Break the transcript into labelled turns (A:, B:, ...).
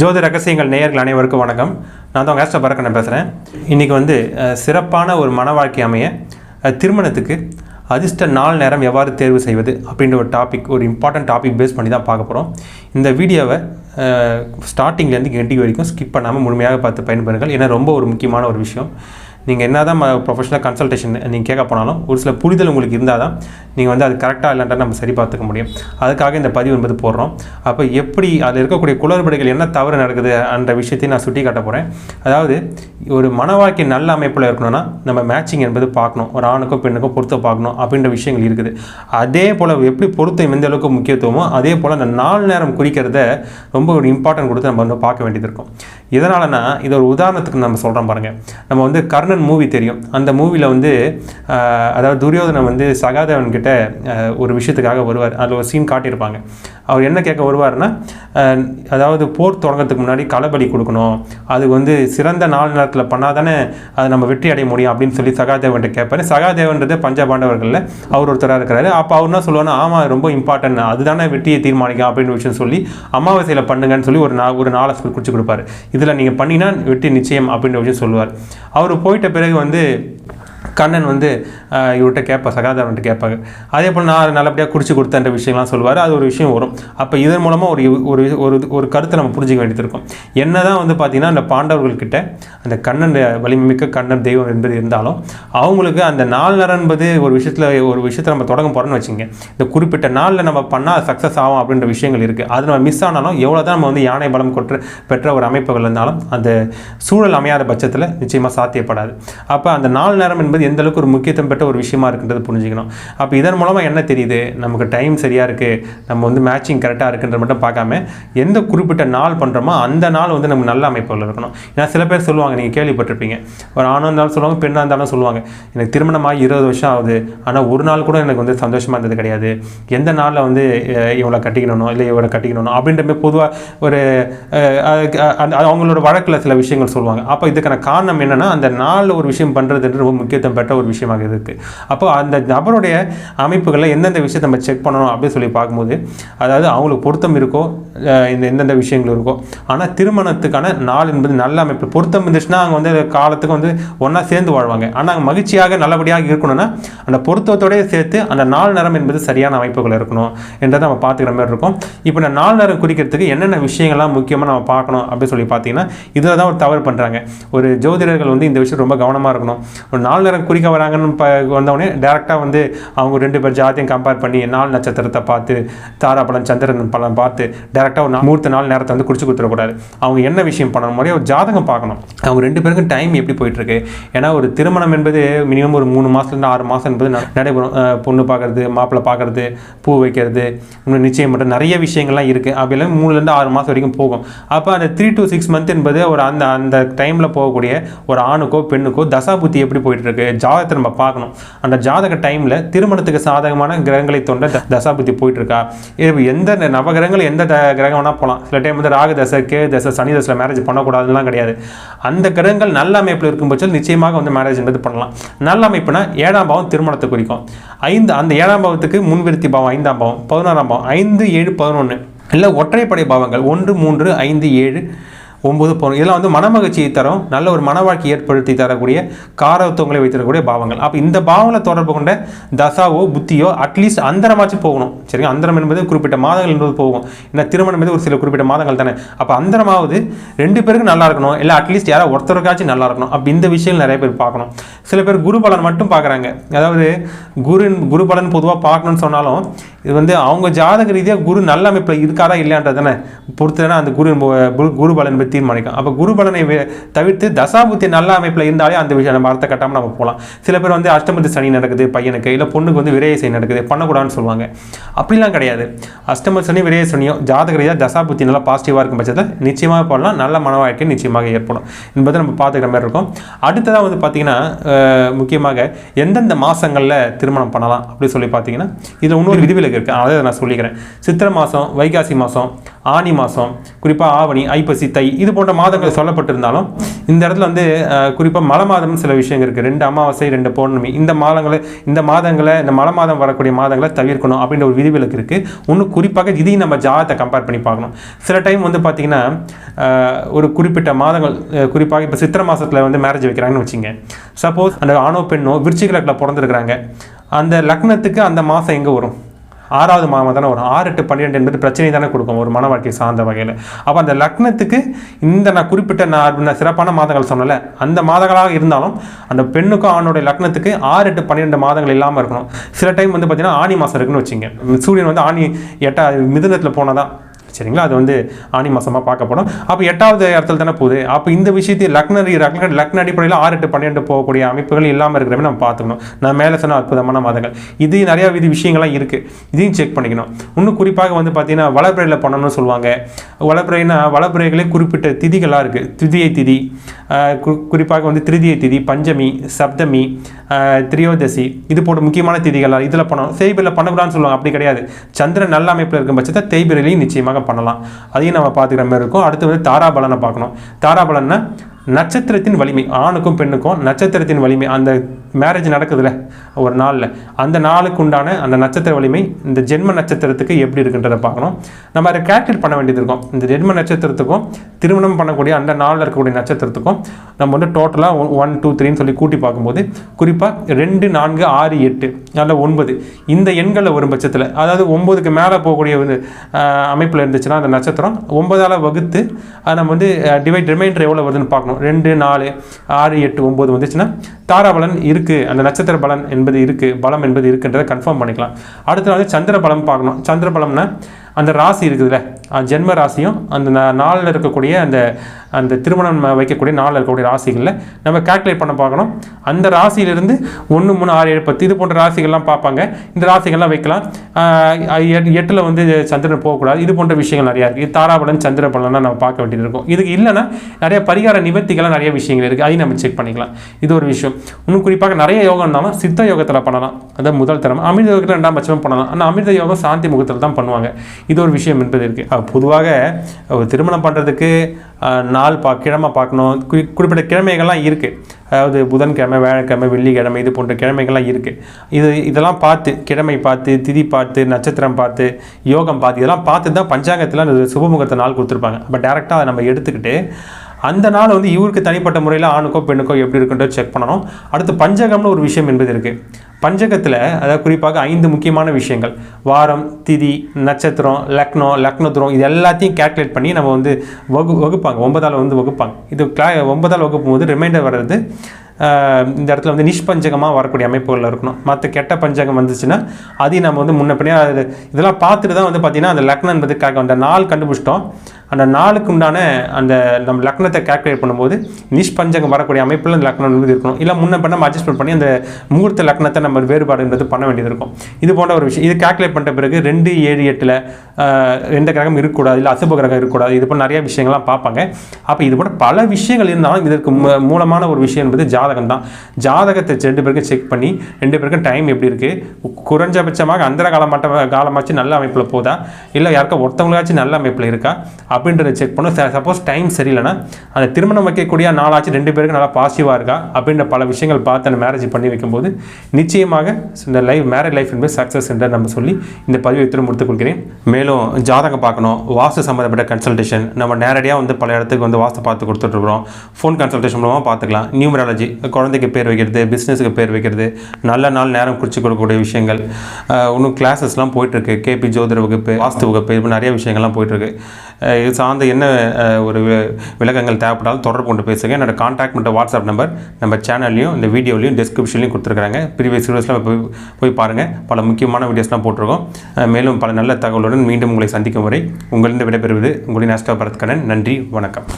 A: ஜோதி ரகசியங்கள் நேயர்கள் அனைவருக்கும் வணக்கம். நான் தான் ஆஸ்ட்ரோ பரக்கண்ணன் பேசுகிறேன் இன்றைக்கி வந்து சிறப்பான ஒரு மன வாழ்க்கை அமைய திருமணத்துக்கு அதிர்ஷ்ட நாள் நேரம் எவ்வாறு தேர்வு செய்வது அப்படின்ற ஒரு டாபிக் ஒரு இம்பார்ட்டன்ட் டாபிக் பேஸ் பண்ணி தான் பார்க்க போகிறோம் இந்த வீடியோவை ஸ்டார்டிங்லேருந்து எண்டிங் வரைக்கும் ஸ்கிப் பண்ணாமல் முழுமையாக பார்த்து பயன்பெறுங்கள். ஏன்னா ரொம்ப ஒரு முக்கியமான ஒரு விஷயம். நீங்கள் என்ன தான் ப்ரொஃபஷனல் கன்சல்டேஷன் நீங்கள் கேட்க போனாலும் ஒரு சில புரிதல் உங்களுக்கு இருந்தால் தான் நீங்கள் வந்து அது கரெக்டாக இல்லைன்றதை நம்ம சரி பார்த்துக்க முடியும். அதுக்காக இந்த பதிவு என்பது போடுறோம். அப்போ எப்படி அதில் இருக்கக்கூடிய குளறுபடிகள் என்ன தவறு நடக்குது என்ற விஷயத்தையும் நான் சுட்டி காட்ட போகிறேன் அதாவது ஒரு மன வாழ்க்கை நல்ல அமைப்பில் இருக்கணும்னா நம்ம மேட்சிங் என்பது பார்க்கணும். ஒரு ஆணுக்கும் பெண்ணுக்கும் பொருத்தம் பார்க்கணும் அப்படின்ற விஷயங்கள் இருக்குது. அதே போல் எப்படி பொருத்தம் எந்த அளவுக்கு முக்கியத்துவமோ அதே போல் அந்த நாலு நேரம் குறிக்கிறத ரொம்ப ஒரு இம்பார்ட்டன்ட் கொடுத்து நம்ம வந்து பார்க்க வேண்டியது இருக்கும். இதனாலனா இது ஒரு உதாரணத்துக்கு நம்ம சொல்கிறோம் பாருங்கள் நம்ம வந்து கர்ணன் மூவி தெரியும். அந்த மூவியில் வந்து அதாவது துரியோதனன் வந்து சகாதேவன் கிட்ட ஒரு விஷயத்துக்காக வருவார். அதில் ஒரு சீன் காட்டியிருப்பாங்க. அவர் என்ன கேட்க வருவார்னா அதாவது போர் தொடங்கிறதுக்கு முன்னாடி களபலி கொடுக்கணும். அது வந்து சிறந்த நாள் நேரத்தில் பண்ணால் தானே அது நம்ம வெற்றி அடைய முடியும் அப்படின்னு சொல்லி சகாதேவன்ட்ட கேட்பார். சகாதேவன்றது பஞ்சபாண்டவர்களில் அவர் ஒருத்தராக இருக்கிறாரு. அப்போ அவர் என்ன சொல்லுவாருன்னா ஆமாம் ரொம்ப இம்பார்ட்டன்ட் அதுதானே வெற்றியை தீர்மானிக்கும் அப்படின்னு விஷயம் சொல்லி அமாவாசையில் பண்ணுங்கன்னு சொல்லி ஒரு நா ஒரு நாளை குறிச்சு கொடுப்பாரு. இதில் நீங்கள் பண்ணினா வெற்றி நிச்சயம் அப்படின்ற விஷயம் சொல்லுவார். அவர் போயிட்டு பிறகு வந்து கண்ணன் வந்து இவர்கிட்ட கேட்பா சகாதாரன்ட்டு கேட்பாங்க அதே போல் நான் நல்லபடியாக குடிச்சு கொடுத்தன்ற விஷயம்லாம் சொல்லுவார். அது ஒரு விஷயம் வரும். அப்போ இதன் மூலமாக ஒரு ஒரு ஒரு ஒரு கருத்தை நம்ம புரிஞ்சிக்க வேண்டியது இருக்கும் என்ன தான் வந்து பார்த்திங்கன்னா அந்த பாண்டவர்கள்கிட்ட அந்த கண்ணன் வலிமைமிக்க கண்ணன் தெய்வம் என்பது இருந்தாலும் அவங்களுக்கு அந்த நாள் நேரம் என்பது ஒரு விஷயத்தில் ஒரு விஷயத்தை நம்ம தொடங்க போகிறோன்னு வச்சுங்க. இந்த குறிப்பிட்ட நாளில் நம்ம பண்ணால் சக்ஸஸ் ஆகும் அப்படின்ற விஷயங்கள் இருக்குது அது நம்ம மிஸ் ஆனாலும் எவ்வளோ தான் நம்ம வந்து யானை பலம் கொற்று பெற்ற ஒரு அமைப்புகள் இருந்தாலும் அந்த சூழல் அமையாத பட்சத்தில் நிச்சயமாக சாத்தியப்படாது. அப்போ அந்த நாள் நேரம் என்பது எந்த அளவுக்கு ஒரு முக்கியத்துவம் பெற்ற ஒரு விஷயமா இருக்குன்றது புரிஞ்சுக்கணும். அப்போ இதன் மூலமாக என்ன தெரியுது? நமக்கு டைம் சரியாக இருக்குது நம்ம வந்து மேட்சிங் கரெக்டாக இருக்குன்ற மட்டும் பார்க்காம எந்த குறிப்பிட்ட நாள் பண்ணுறோமோ அந்த நாள் வந்து நமக்கு நல்ல அமைப்புகள் இருக்கணும். ஏன்னா சில பேர் சொல்லுவாங்க நீங்கள் கேள்விப்பட்டிருப்பீங்க. ஒரு ஆணாக இருந்தாலும் சொல்லுவாங்க பெண்ணாக இருந்தாலும் சொல்லுவாங்க. எனக்கு திருமணமாக இருபது வருஷம் ஆகுது. ஆனால் ஒரு நாள் கூட எனக்கு வந்து சந்தோஷமாக இருந்தது கிடையாது. எந்த நாளில் வந்து இவளை கட்டிக்கணும் இல்லை இவரை கட்டிக்கணும் அப்படின்ற மாதிரி பொதுவாக ஒரு அவங்களோட வழக்கில் சில விஷயங்கள் சொல்லுவாங்க. அப்போ இதுக்கான காரணம் என்னென்னா அந்த நாளில் ஒரு விஷயம் பண்ணுறதுன்ற ரொம்ப முக்கியத்துவம் பெற்ற ஒரு விஷயமாக இருக்குது அப்போ அந்த நபருடைய அமைப்புகளில் எந்தெந்த விஷயத்தை நம்ம செக் பண்ணணும் அப்படின்னு சொல்லி பார்க்கும்போது அதாவது அவங்களுக்கு பொருத்தம் இருக்கோ இந்த எந்தெந்த விஷயங்கள் இருக்கோ ஆனால் திருமணத்துக்கான நாள் என்பது நல்ல அமைப்பு. பொருத்தம் இருந்துச்சுன்னா அவங்க வந்து காலத்துக்கு வந்து ஒன்றா சேர்ந்து வாழ்வாங்க. ஆனால் அவங்க மகிழ்ச்சியாக நல்லபடியாக இருக்கணும்னா அந்த பொருத்தத்தோடய சேர்த்து அந்த நாள் நேரம் என்பது சரியான அமைப்புகள் இருக்கணும் என்றதை நம்ம பார்த்துக்கிற மாதிரி இருக்கும். இப்போ இந்த நாள் நேரம் குறிக்கிறதுக்கு என்னென்ன விஷயங்கள்லாம் முக்கியமாக நம்ம பார்க்கணும் அப்படின்னு சொல்லி பார்த்தீங்கன்னா இதில் தான் ஒரு தவறு பண்ணுறாங்க ஒரு ஜோதிடர்கள் வந்து இந்த விஷயம் ரொம்ப கவனமாக இருக்கணும். ஒரு நாள் நேரம் குறிக்க வராங்கன்னு இப்போ வந்தவொடனே டேரெக்டாக வந்து அவங்க ரெண்டு பேர் ஜாதியும் கம்பேர் பண்ணி நாள் நட்சத்திரத்தை பார்த்து தாரா பழம் சந்திரன் பலம் பார்த்து டேரெக்டாக ஒரு மூர்த்த நாள் நேரத்தை வந்து குறிச்சு கொடுத்துடக்கூடாது அவங்க என்ன விஷயம் பண்ணணும்? முறையாக ஒரு ஜாதகம் பார்க்கணும். அவங்க ரெண்டு பேருக்கும் டைம் எப்படி போயிட்டு இருக்கு ஏன்னா ஒரு திருமணம் என்பது மினிமம் ஒரு மூணு மாதத்துலேருந்து ஆறு மாதம் என்பது நடைபெறும். பொண்ணு பார்க்கறது மாப்பிள்ளை பார்க்குறது பூ வைக்கிறது இன்னும் நிச்சயம் பண்ணுறது நிறைய விஷயங்கள்லாம் இருக்குது அப்படிலாம் மூணுலேருந்து ஆறு மாதம் வரைக்கும் போகும். அப்போ அந்த த்ரீ டு சிக்ஸ் மந்த் என்பது ஒரு அந்த அந்த டைமில் போகக்கூடிய ஒரு ஆணுக்கோ பெண்ணுக்கோ தசாபுத்தி எப்படி போயிட்டு இருக்கு. ஜாதகத்தை நம்ம பார்க்கணும். அந்த ஜாதக டைமில் திருமணத்துக்கு சாதகமான கிரகங்களை தொண்ட த- தசாபுத்தி போயிட்டு இருக்கா இது எந்த நவகிரகங்கள் எந்த த கிரகம் வேணால் போகலாம் சில டைம் வந்து ராகு தசை கே தசை சனி தசையில் மேரேஜ் பண்ணக்கூடாதுலாம் கிடையாது. அந்த கிரகங்கள் நல்ல அமைப்பில் இருக்கும் பட்சத்தில் நிச்சயமாக வந்து மேரேஜ் என்பது பண்ணலாம். நல்ல அமைப்புனா ஏழாம் பாவம் திருமணத்தை குறிக்கும். ஐந்து அந்த ஏழாம் பாவத்துக்கு முன்விருத்தி பாவம் ஐந்தாம் பாவம் பதினோராம் பாவம் ஐந்து ஏழு பதினொன்று இல்லை ஒற்றைப்படை பாவங்கள் ஒன்று மூன்று ஐந்து ஏழு ஒம்பது போகும் இதெல்லாம் வந்து மனமகிழ்ச்சியை தரும் நல்ல ஒரு மன வாழ்க்கை ஏற்படுத்தி தரக்கூடிய காரத்துவங்களை வைத்திருக்கக்கூடிய பாவங்கள். அப்போ இந்த பாவங்களை தொடர்பு கொண்ட தசாவோ புத்தியோ அட்லீஸ்ட் அந்தரமாச்சும் போகணும். சரிங்க அந்தரம் என்பது குறிப்பிட்ட மாதங்கள் என்பது போகும். ஏன்னா திருமணம் என்பது ஒரு சில குறிப்பிட்ட மாதங்கள் தானே. அப்போ அந்தரமாவது ரெண்டு பேருக்கும் நல்லா இருக்கணும். இல்லை அட்லீஸ்ட் யாராவது ஒருத்தருக்காச்சும் நல்லா இருக்கணும். அப்போ இந்த விஷயங்கள் நிறைய பேர் பார்க்கணும். சில பேர் குரு பலன் மட்டும் பார்க்குறாங்க. அதாவது குரு குரு பலன் பொதுவாக பார்க்கணும்னு சொன்னாலும் இது வந்து அவங்க ஜாதக ரீதியாக குரு நல்ல அமைப்பில் இருக்காரா இல்லையான்றது தானே. பொறுத்துனா அந்த குரு குரு- பலன் பற்றி தீர்மானிக்கும். அப்போ குரு பலனை தவிர்த்து தசாபுத்தி நல்ல அமைப்பில் இருந்தாலே அந்த விஷயம் நம்ம அர்த்த கட்டாமல் நம்ம போகலாம் சில பேர் வந்து அஷ்டமத்து சனி நடக்குது பையனுக்கு இல்லை பொண்ணுக்கு வந்து விரைய சனி நடக்குது பண்ணக்கூடாதுன்னு சொல்லுவாங்க. அப்படிலாம் கிடையாது. அஷ்டம சனி விரைய சனியோ ஜாதக ரீதியாக தசாபுத்தி நல்லா பாசிட்டிவாக இருக்கும் பட்சத்தில் நிச்சயமாக போடலாம். நல்ல மன வாழ்க்கை நிச்சயமாக ஏற்படும். என்பதை நம்ம பார்த்துக்கிற மாதிரி இருக்கும். அடுத்ததாக வந்து பார்த்தீங்கன்னா முக்கியமாக எந்தெந்த மாதங்களில் திருமணம் பண்ணலாம் அப்படி சொல்லி பார்த்தீங்கன்னா இதில் இன்னொரு விதிவிலக்கு இருக்குது அதை நான் சொல்லிக்கிறேன். சித்திரை மாதம் வைகாசி மாதம் ஆனி மாதம் குறிப்பாக ஆவணி ஐப்பசி தை இது போன்ற மாதங்கள் சொல்லப்பட்டிருந்தாலும் இந்த இடத்துல வந்து குறிப்பாக மலை மாதம் சில விஷயங்கள் இருக்குது ரெண்டு அமாவாசை ரெண்டு பௌர்ணமி. இந்த மாதங்களை இந்த மாதங்களை இந்த மலை மாதம் வரக்கூடிய மாதங்களை தவிர்க்கணும் அப்படின்ற ஒரு விதிவிலக்கு இருக்குது இன்னும் குறிப்பாக இதையும் நம்ம ஜாதத்தை கம்பேர் பண்ணி பார்க்கணும். சில டைம் வந்து பார்த்திங்கன்னா ஒரு குறிப்பிட்ட மாதங்கள் குறிப்பாக இப்போ சித்திரை மாதத்தில் வந்து மேரேஜ் வைக்கிறாங்கன்னு வச்சுங்க. சப்போஸ் அந்த ஆணோ பெண்ணோ விருச்சிக லக்னில் பிறந்திருக்கிறாங்க. அந்த லக்னத்துக்கு அந்த மாதம் எங்கே வரும்? ஆறாவது மாதம் தானே வரும். ஆறு எட்டு பன்னிரெண்டு என்பது பிரச்சனை தானே கொடுக்கும். ஒரு மன வாழ்க்கை சார்ந்த வகையில். அப்போ அந்த லக்னத்துக்கு இந்த நான் குறிப்பிட்ட நான் சிறப்பான மாதங்கள் சொன்னல அந்த மாதங்களாக இருந்தாலும் அந்த பெண்ணுக்கும் ஆணுடைய லக்னத்துக்கு ஆறு எட்டு பன்னிரெண்டு மாதங்கள் இல்லாமல் இருக்கணும். சில டைம் வந்து பார்த்தீங்கன்னா ஆணி மாதம் இருக்குன்னு வச்சுங்க சூரியன் வந்து ஆணி எட்டா மிதுனத்தில் போனால் தான் சரிங்களா? அது வந்து ஆணி மாசமா பார்க்கப்படும். அப்போ எட்டாவது இடத்துல தானே போகுது. அப்போ இந்த விஷயத்தை லக்னரி லக்ன லக்ன அடிப்படையில் ஆறு எட்டு பன்னெண்டு போகக்கூடிய அமைப்புகள் இல்லாமல் இருக்கிறமே நம்ம பார்த்துக்கணும். நான் மேலே சொன்ன அற்புதமான மாதங்கள் இது நிறைய விதி விஷயங்கள்லாம் இருக்குது இதையும் செக் பண்ணிக்கணும். இன்னும் குறிப்பாக வந்து பார்த்தீங்கன்னா வளர்பிறையில் பண்ணணும்னு சொல்லுவாங்க. வளர்பிறைனா வளர்பிறைகளே குறிப்பிட்ட திதிகளாக இருக்குது திதியை திதி. கு- குறிப்பாக வந்து திருதியை திதி பஞ்சமி சப்தமி திரியோதசி. இது போன்ற முக்கியமான திதிகளாக இதில் பண்ணணும். தேய்பிரில் பண்ணக்கூடாதுன்னு சொல்லுவாங்க. அப்படி கிடையாது. சந்திரன் நல்ல அமைப்பில் இருக்கும் பட்சத்தை தேய்பிரிலையும் நிச்சயமாக பண்ணலாம். அதையும் நம்ம பார்த்துக்கிற மாதிரி இருக்கும். அடுத்து வந்து தாராபலனை பார்க்கணும். தாராபலன்னா நட்சத்திரத்தின் வலிமை ஆணுக்கும் பெண்ணுக்கும் நட்சத்திரத்தின் வலிமை. அந்த மேரேஜ் நடக்குதுல்ல ஒரு நாளில். அந்த நாளுக்கு உண்டான அந்த நட்சத்திர வலிமை இந்த ஜென்ம நட்சத்திரத்துக்கு எப்படி இருக்குன்றதை பார்க்கணும். நம்ம அதை கேல்குலேட் பண்ண வேண்டியது இருக்கும். இந்த ஜென்ம நட்சத்திரத்துக்கும் திருமணம் பண்ணக்கூடிய அந்த நாளில் இருக்கக்கூடிய நட்சத்திரத்துக்கும் நம்ம வந்து டோட்டலாக ஒன் டூ த்ரீன்னு சொல்லி கூட்டி பார்க்கும்போது குறிப்பாக ரெண்டு நான்கு ஆறு எட்டு அதில் ஒன்பது இந்த எண்களில் வரும் பட்சத்தில் அதாவது ஒம்பதுக்கு மேலே போகக்கூடிய ஒரு அமைப்பில் இருந்துச்சுன்னா அந்த நட்சத்திரம் ஒன்பதால் வகுத்து அதை நம்ம வந்து டிவைட் ரிமைண்டர் எவ்வளோ வருதுன்னு பார்க்கணும். ரெண்டு நாலு ஆறு எட்டு ஒம்பது வந்துச்சுன்னா தாராபலன் இருக்குது அந்த நட்சத்திர பலன் என்பது இருக்குது பலம் என்பது இருக்குன்றதை கன்ஃபார்ம் பண்ணிக்கலாம். அடுத்த வந்து சந்திர பலம் பார்க்கணும். சந்திர பலம்னா அந்த ராசி இருக்குதுல்ல ஜென்ம ராசியும் அந்த நா- நாளில் இருக்கக்கூடிய அந்த அந்த திருமணம் வைக்கக்கூடிய நாளில் இருக்கக்கூடிய ராசிகளில் நம்ம கால்குலேட் பண்ண பார்க்கணும். அந்த ராசியிலிருந்து ஒன்று மூணு ஆறு ஏழு பத்து இது போன்ற ராசிகள்லாம் பார்ப்பாங்க. இந்த ராசிகள்லாம் வைக்கலாம். எட்டில் வந்து சந்திரன் போகக்கூடாது. இது போன்ற விஷயங்கள் நிறையா இருக்குது தாராபலன் சந்திர பலன்லாம் நம்ம பார்க்க வேண்டியது இருக்கும். இதுக்கு இல்லைன்னா நிறைய பரிகார நிவர்த்திகள்லாம் நிறைய விஷயங்கள் இருக்குது அதையும் நம்ம செக் பண்ணிக்கலாம். இது ஒரு விஷயம். இன்னும் குறிப்பாக நிறைய யோகம் இருந்தாலும் சித்த யோகத்தில் பண்ணலாம். அதான் முதல் தரம் அமிர்த யோகத்தில் ரெண்டாம் பட்சமாக பண்ணலாம். ஆனால் அமிர்த யோகம் சாந்தி முகத்தில் தான் பண்ணுவாங்க. இது ஒரு விஷயம் என்பது இருக்குது பொதுவாக ஒரு திருமணம் பண்ணுறதுக்கு நான் நாள் பா கிழமை பார்க்கணும். குறி குறிப்பிட்ட கிழமைகள்லாம் இருக்குது அதாவது புதன்கிழமை வியாழக்கிழமை வெள்ளிக்கிழமை இது போன்ற கிழமைகள்லாம் இருக்குது இது இதெல்லாம் பார்த்து கிழமை பார்த்து திதி பார்த்து நட்சத்திரம் பார்த்து யோகம் பார்த்து இதெல்லாம் பார்த்து தான் பஞ்சாங்கத்தில் அந்த சுபமுகத்தை நாள் கொடுத்துருப்பாங்க. அப்போ டேரெக்டாக அதை நம்ம எடுத்துக்கிட்டு அந்த நாள் வந்து இவருக்கு தனிப்பட்ட முறையில் ஆணுக்கோ பெண்ணுக்கோ எப்படி இருக்குன்றத செக் பண்ணணும். அடுத்து பஞ்சகம்னு ஒரு விஷயம் என்பது இருக்குது பஞ்சகத்தில் அதாவது குறிப்பாக ஐந்து முக்கியமான விஷயங்கள். வாரம் திதி நட்சத்திரம் லக்னோ லக்னத்துரம் இது எல்லாத்தையும் கேல்குலேட் பண்ணி நம்ம வந்து வகு வகுப்பாங்க. ஒன்பதால் வந்து வகுப்பாங்க. இது கிளா ஒன்பதால் வகுப்பும் போது ரிமைண்டர் வர்றது இந்த இடத்துல வந்து நிஷ்பஞ்சகமாக வரக்கூடிய அமைப்புகளில் இருக்கணும். மற்ற கெட்ட பஞ்சகம் வந்துச்சுன்னா அதையும் நம்ம வந்து முன்ன பின்னே இதெல்லாம் பார்த்துட்டு தான் வந்து பார்த்திங்கன்னா அந்த லக்னம் என்பதுக்காக அந்த நாள் கண்டுபிடிச்சிட்டோம். அந்த நாளுக்கு உண்டான அந்த நம்ம லக்னத்தை கால்குலேட் பண்ணும்போது நிஷ்பஞ்சகம் வரக்கூடிய அமைப்பில் அந்த லக்னம் என்பது இருக்கணும். இல்லை முன்ன பண்ண நம்ம அட்ஜஸ்ட்மெண்ட் பண்ணி அந்த முகூர்த்த லக்னத்தை நம்ம வேறுபாடுன்றது பண்ண வேண்டியது இருக்கும். இது போன்ற ஒரு விஷயம். இது கால்குலேட் பண்ணுற பிறகு ரெண்டு ஏழு எட்டில் எந்த கிரகம் இருக்கக்கூடாது இல்லை அசுப கிரகம் இருக்கக்கூடாது இது போல நிறைய விஷயங்கள்லாம் பார்ப்பாங்க. அப்போ இது போல பல விஷயங்கள் இருந்தாலும் இதற்கு மூ- மூலமான ஒரு விஷயம் என்பது ஜாதகம் தான் ஜாதகத்தை ரெண்டு பேருக்கும் செக் பண்ணி ரெண்டு பேருக்கும் டைம் எப்படி இருக்குது குறைஞ்சபட்சமாக அந்தர காலமாட்ட காலமாச்சு நல்ல அமைப்பில் போதா? இல்லை யாருக்கா ஒருத்தவங்களாச்சும் நல்ல அமைப்பில் இருக்கா? அப்படின்றத செக் பண்ணும் சப்போஸ் டைம் சரியில்லைன்னா அந்த திருமணம் வைக்கக்கூடிய நாளாச்சு ரெண்டு பேருக்கு நல்லா பாசிட்டிவாக இருக்கா அப்படின்ற பல விஷயங்கள் பார்த்து அந்த மேரேஜ் பண்ணி வைக்கும்போது நிச்சயமாக இந்த லைஃப் மேரேஜ் லைஃப் என்பது சக்ஸஸ் என்று நம்ம சொல்லி இந்த பதிவை திரும்ப முடித்துக் கொள்கிறேன். மேலும் ஜாதகம் பார்க்கணும். வாஸ்து சம்மந்தப்பட்ட கன்சல்டேஷன் நம்ம நேரடியாக வந்து பல இடத்துக்கு வந்து வாஸ்து பார்த்து கொடுத்துட்ருக்குறோம் ஃபோன் கன்சல்டேஷன் மூலமாக பார்த்துக்கலாம். நியூமராலஜி குழந்தைக்கு பேர் வைக்கிறது பிஸ்னஸுக்கு பேர் வைக்கிறது நல்ல நாள் நேரம் குறித்து கொடுக்கக்கூடிய விஷயங்கள். இன்னும் கிளாஸஸ்லாம் போயிட்டுருக்கு கேபி ஜோதிட வகுப்பு வாஸ்து வகுப்பு இது நிறைய விஷயங்கள்லாம் போயிட்டுருக்கு இது சார்ந்த என்ன ஒரு விளக்கங்கள் தேவைப்பட்டாலும் தொடர்பு கொண்டு பேசுங்க. என்னோட கான்டாக்ட் மட்டும் வாட்ஸ்அப் நம்பர் நம்ம சேனல்லையும் இந்த வீடியோலையும் டிஸ்கிரிப்ஷன்லையும் கொடுத்துருக்காங்க ப்ரீவியஸ் வீடியோஸ்லாம் போய் போய் பாருங்கள் பல முக்கியமான வீடியோஸ்லாம் போட்டிருக்கோம். மேலும் பல நல்ல தகவலுடன் மீண்டும் உங்களை சந்திக்கும் வரை உங்களிடம் விடைபெறுவது உங்களின் அஸ்டா பரத்கண்ணன். நன்றி வணக்கம்.